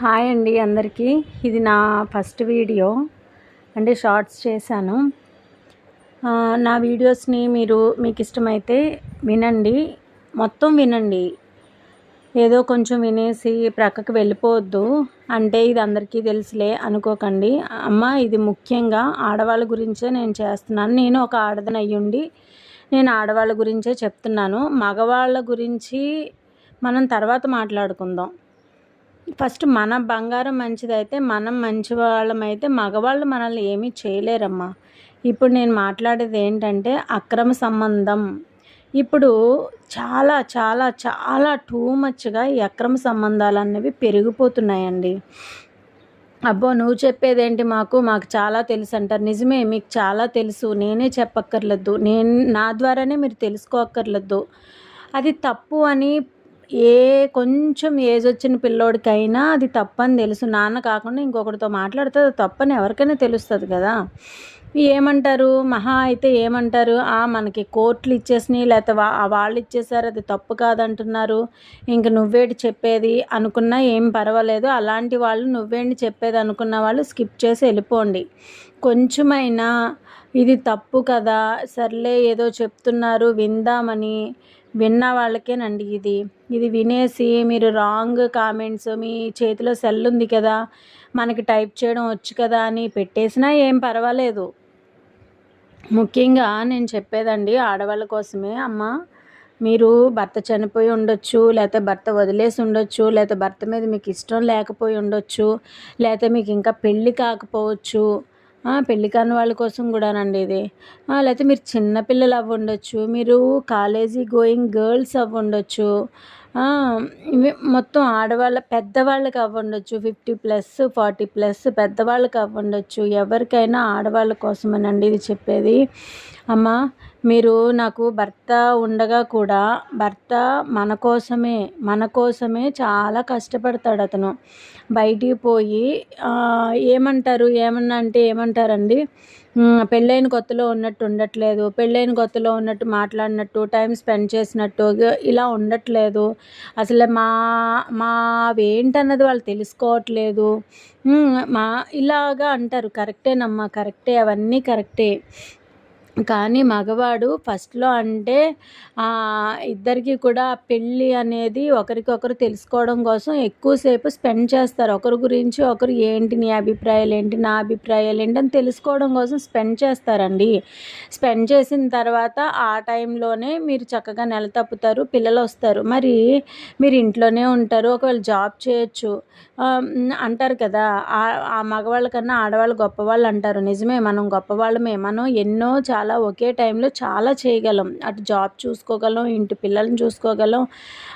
Hi అండి అందరికీ. ఇది నా ఫస్ట్ వీడియో. అంటే షార్ట్స్ చేశాను. నా వీడియోస్ని మీరు మీకు ఇష్టమైతే వినండి. మొత్తం వినండి. ఏదో కొంచెం వినేసి ప్రక్కకు వెళ్ళిపోవద్దు. అంటే ఇది అందరికీ తెలుసులే అనుకోకండి. అమ్మ ఇది ముఖ్యంగా ఆడవాళ్ళ గురించే నేను చేస్తున్నాను. నేను ఒక ఆడదని అయ్యుండి నేను ఆడవాళ్ళ గురించే చెప్తున్నాను. మగవాళ్ళ గురించి మనం తర్వాత మాట్లాడుకుందాం. ఫస్ట్ మన బంగారం మంచిదైతే మనం మంచి వాళ్ళమైతే మగవాళ్ళు మనల్ని ఏమీ చేయలేరమ్మా. ఇప్పుడు నేను మాట్లాడేది ఏంటంటే అక్రమ సంబంధం. ఇప్పుడు చాలా చాలా చాలా టూ మచ్గా ఈ అక్రమ సంబంధాలు అనేవి పెరిగిపోతున్నాయండి. అబ్బో నువ్వు చెప్పేదేంటి మాకు? మాకు చాలా తెలుసు అంటారు నిజమే మీకు చాలా తెలుసు. నేనే చెప్పక్కర్లేదు. నేను నా ద్వారానే మీరు తెలుసుకోక్కర్లేదు. అది తప్పు అని ఏ కొంచెం ఏజ్ వచ్చిన పిల్లోడికైనా అది తప్పని తెలుసు. నాన్న కాకుండా ఇంకొకరితో మాట్లాడితే అది తప్పని ఎవరికైనా తెలుస్తుంది కదా. ఏమంటారు? మహా అయితే ఏమంటారు? ఆ మనకి కోర్టులు ఇచ్చేసినాయి లేకపోతే వా వాళ్ళు ఇచ్చేసారు అది తప్పు కాదంటున్నారు. ఇంక నువ్వేటి చెప్పేది అనుకున్నా ఏం పర్వాలేదు. అలాంటి వాళ్ళు నువ్వేంటి చెప్పేది అనుకున్న వాళ్ళు స్కిప్ చేసి వెళ్ళిపోండి. కొంచెమైనా ఇది తప్పు కదా. సర్లే ఏదో చెప్తున్నారు విందామని విన్న వాళ్ళకేనండి ఇది. ఇది వినేసి మీరు రాంగ్ కామెంట్స్ మీ చేతిలో సెల్ ఉంది కదా మనకి టైప్ చేయడం వచ్చు కదా అని పెట్టేసినా ఏం పర్వాలేదు. ముఖ్యంగా నేను చెప్పేదండి ఆడవాళ్ళ కోసమే. అమ్మ మీరు భర్త చనిపోయి ఉండొచ్చు లేకపోతే భర్త వదిలేసి ఉండొచ్చు లేకపోతే భర్త మీద మీకు ఇష్టం లేకపోయి ఉండొచ్చు లేకపోతే మీకు ఇంకా పెళ్ళి కాకపోవచ్చు ఆ, పెళ్ళి కాని వాళ్ళ కోసం కూడానండి ఇది. లేకపోతే మీరు చిన్నపిల్లలు అవ్వ ఉండొచ్చు మీరు కాలేజీ గోయింగ్ గర్ల్స్ అవ్వ ఉండొచ్చు మొత్తం ఆడవాళ్ళ పెద్దవాళ్ళకి అవ్వండొచ్చు ఫిఫ్టీ ప్లస్ ఫార్టీ ప్లస్ పెద్దవాళ్ళకి అవ్వండొచ్చు ఎవరికైనా ఆడవాళ్ళ కోసమేనండి ఇది చెప్పేది. అమ్మ మీరు నాకు భర్త ఉండగా కూడా భర్త మన కోసమే మన కోసమే చాలా కష్టపడతాడు అతను. బయటికి పోయి ఏమంటారు ఏమన్నా అంటే ఏమంటారండి? పెళ్ళైన కొత్తలో ఉన్నట్టు ఉండట్లేదు పెళ్ళైన కొత్తలో ఉన్నట్టు మాట్లాడినట్టు టైం స్పెండ్ చేసినట్టు ఇలా ఉండట్లేదు. అసలు మా మావేంటన్నది వాళ్ళు తెలుసుకోవట్లేదు. మా ఇలాగా అంటారు. కరెక్టేనమ్మా కరెక్టే అవన్నీ కరెక్టే. కానీ మగవాడు ఫస్ట్లో అంటే ఇద్దరికి కూడా పెళ్ళి అనేది ఒకరికొకరు తెలుసుకోవడం కోసం ఎక్కువసేపు స్పెండ్ చేస్తారు. ఒకరి గురించి ఒకరు ఏంటి నీ అభిప్రాయాలు ఏంటి నా అభిప్రాయాలు ఏంటి అని తెలుసుకోవడం కోసం స్పెండ్ చేస్తారండి. స్పెండ్ చేసిన తర్వాత ఆ టైంలోనే మీరు చక్కగా నెల తప్పుతారు పిల్లలు వస్తారు. మరి మీరు ఇంట్లోనే ఉంటారు ఒకవేళ జాబ్ చేయొచ్చు. అంటారు కదా ఆ ఆ మగవాళ్ళ కన్నా ఆడవాళ్ళు గొప్పవాళ్ళు అంటారు. నిజమే మనం గొప్పవాళ్ళమే మనం ఎన్నో చాలా ఒకే టైంలో చాలా చేయగలం. అటు జాబ్ చూసుకోగలం ఇంటి పిల్లల్ని చూసుకోగలం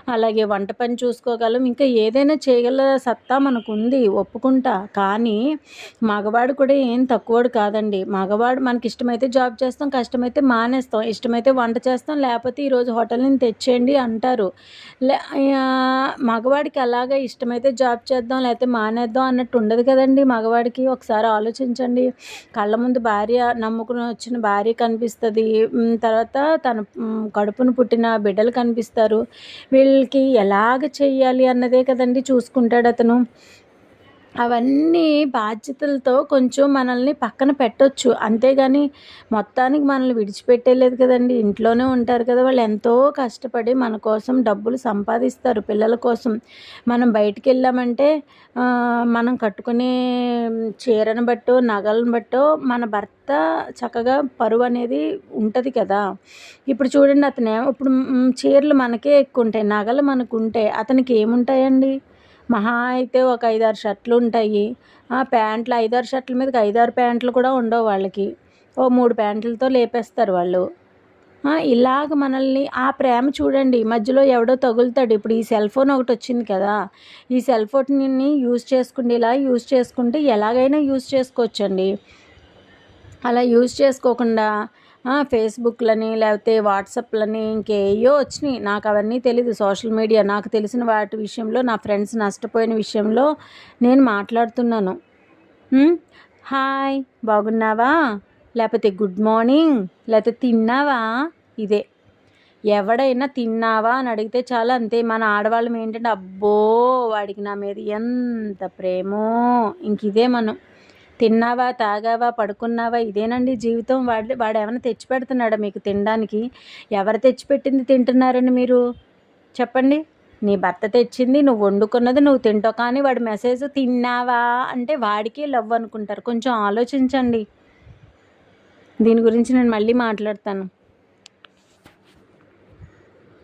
అలాగే వంట పని చూసుకోగలం. ఇంకా ఏదైనా చేయగల సత్తా మనకు ఉంది ఒప్పుకుంటా. కానీ మగవాడు కూడా ఏం తక్కువడు కాదండి. మగవాడు మనకి ఇష్టమైతే జాబ్ చేస్తాం కష్టమైతే మానేస్తాం. ఇష్టమైతే వంట చేస్తాం లేకపోతే ఈరోజు హోటల్ నుంచి తెచ్చేయండి అంటారు. లే మగవాడికి అలాగా ఇష్టమైతే జాబ్ చేద్దాం లేకపోతే మానేద్దాం అన్నట్టు ఉండదు కదండి మగవాడికి. ఒకసారి ఆలోచించండి. కళ్ళ ముందు భార్య నమ్ముకుని వచ్చిన భార్య కనిపిస్తుంది. తర్వాత తన కడుపును పుట్టిన బిడ్డలు కనిపిస్తారు. వీళ్ళకి ఎలాగ చేయాలి అన్నదే కదండి చూసుకుంటాడు అతను. అవన్నీ బాధ్యతలతో కొంచెం మనల్ని పక్కన పెట్టొచ్చు. అంతేగాని మొత్తానికి మనల్ని విడిచిపెట్టేయలేదు కదండి. ఇంట్లోనే ఉంటారు కదా వాళ్ళు. ఎంతో కష్టపడి మన కోసం డబ్బులు సంపాదిస్తారు పిల్లల కోసం. మనం బయటికి వెళ్ళామంటే మనం కట్టుకునే చీరను బట్టో నగలను బట్టో మన భర్త చక్కగా పరువు అనేది ఉంటుంది కదా. ఇప్పుడు చూడండి అతనే ఇప్పుడు చీరలు మనకే ఎక్కువ ఉంటాయి. నగలు మనకు ఉంటాయి. అతనికి ఏముంటాయండి? మహా అయితే ఒక ఐదారు షర్ట్లు ఉంటాయి. ఆ ప్యాంట్లు ఐదారు షర్ట్ల మీదకి ఐదారు ప్యాంట్లు కూడా ఉండవు వాళ్ళకి. ఓ మూడు ప్యాంట్లతో లేపేస్తారు వాళ్ళు. ఇలాగ మనల్ని ఆ ప్రేమ చూడండి. మధ్యలో ఎవడో తగులుతాడు. ఇప్పుడు ఈ సెల్ ఫోన్ ఒకటి వచ్చింది కదా. ఈ సెల్ ఫోన్ని యూజ్ చేసుకుంటే ఇలా యూజ్ చేసుకుంటే ఎలాగైనా యూజ్ చేసుకోవచ్చండి. అలా యూజ్ చేసుకోకుండా ఫేస్బుక్లని లేకపోతే వాట్సాప్లని ఇంకేయో వచ్చినాయి. నాకు అవన్నీ తెలీదు. సోషల్ మీడియా నాకు తెలిసిన వాటి విషయంలో నా ఫ్రెండ్స్ నష్టపోయిన విషయంలో నేను మాట్లాడుతున్నాను. హాయ్. బాగున్నావా? లేకపోతే గుడ్ మార్నింగ్. లేకపోతే తిన్నావా? ఇదే. ఎవడైనా తిన్నావా అని అడిగితే చాలా అంతే. మన ఆడవాళ్ళం ఏంటంటే అబ్బో వాడికి నా మీద ఎంత ప్రేమో. ఇంక ఇదే మనం. తిన్నావా తాగావా పడుకున్నావా? ఇదేనండి జీవితం. వాడు వాడు ఏమైనా తెచ్చి పెడుతున్నాడా మీకు తినడానికి? ఎవరు తెచ్చిపెట్టింది తింటున్నారని మీరు? చెప్పండి. నీ భర్త తెచ్చింది నువ్వు వండుకున్నది నువ్వు తింటావు కానీ వాడి మెసేజ్ తిన్నావా అంటే వాడికే లవ్ అనుకుంటారు. కొంచెం ఆలోచించండి. దీని గురించి నేను మళ్ళీ మాట్లాడతాను.